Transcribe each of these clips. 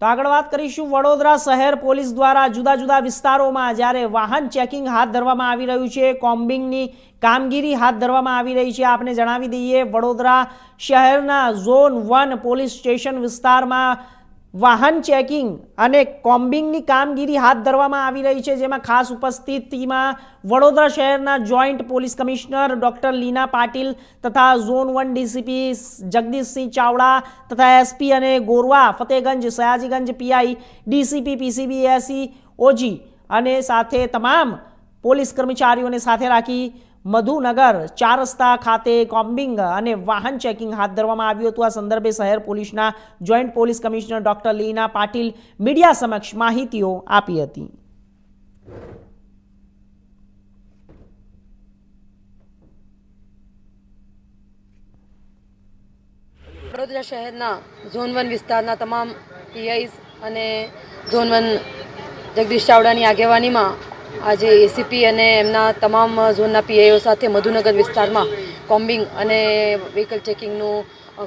તો આગળ વાત કરીશું, વડોદરા શહેર પોલીસ દ્વારા જુદા જુદા વિસ્તારોમાં જ્યારે વાહન ચેકિંગ હાથ ધરવામાં આવી રહ્યું છે, કોમ્બિંગની કામગીરી હાથ ધરવામાં આવી રહી છે. આપને જણાવી દઈએ, વડોદરા શહેરના ઝોન વન પોલીસ સ્ટેશન વિસ્તારમાં વાહન ચેકિંગ અને કોમ્બિંગની કામગીરી હાથ ધરવામાં આવી રહી છે, જેમાં ખાસ ઉપસ્થિતિમાં વડોદરા શહેરના joint police commissioner doctor Leena Patil તથા zone one DCP Jagdishsinh Chavda તથા એસપી અને Gorwa, Fatehgunj, Sayajigunj, PI, DCP, PCB, AC, OG અને સાથે તમામ પોલીસ કર્મચારીઓને સાથે રાખી મધુનગર ચાર રસ્તા ખાતે કોમ્બિંગ અને વાહન ચેકિંગ હાથ ધરવામાં આવ્યું હતું. આ સંદર્ભે શહેર પોલીસના joint police commissioner doctor Leena Patil media સમક્ષ માહિતીઓ આપી હતી. વડોદરા શહેરના ઝોન વન વિસ્તારના તમામ પીઆઈસ અને ઝોન વન જગદીશ ચાવડાની આગેવાનીમાં આજે એસીપી અને એમના તમામ ઝોનના પીઆઈઓ સાથે મધુનગર વિસ્તારમાં કોમ્બિંગ અને વ્હીકલ ચેકિંગનું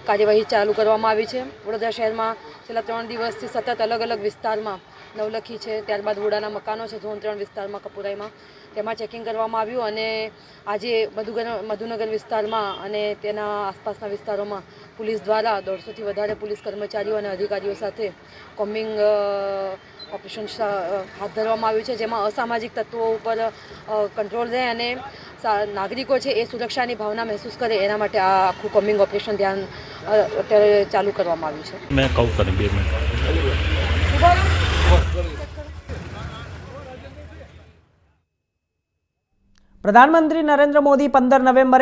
કાર્યવાહી ચાલુ કરવામાં આવી છે. વડોદરા શહેરમાં છેલ્લા ત્રણ દિવસથી સતત અલગ અલગ વિસ્તારમાં નવલખી છે, ત્યારબાદ વોડાના મકાનો છે, ઝોન ત્રણ વિસ્તારમાં, કપુરાઈમાં. તેમાં ચેકિંગ કરવામાં આવ્યું અને આજે મધુગર, મધુનગર વિસ્તારમાં અને તેના આસપાસના વિસ્તારોમાં પોલીસ દ્વારા દોઢસોથી વધારે પોલીસ કર્મચારીઓ અને અધિકારીઓ સાથે કોમ્બિંગ ઓપરેશન હાથ ધરવામાં આવ્યું છે, જેમાં અસામાજિક તત્વો ઉપર કંટ્રોલ રહે અને નાગરિકો છે એ સુરક્ષાની ભાવના મહેસૂસ કરે એના માટે આ આખું કમિંગ ઓપરેશન ધ્યાન અત્યારે ચાલુ કરવામાં આવ્યું છે. મેં કહું તને બે મિનિટ. પ્રધાનમંત્રી નરેન્દ્ર મોદી પંદર નવેમ્બરે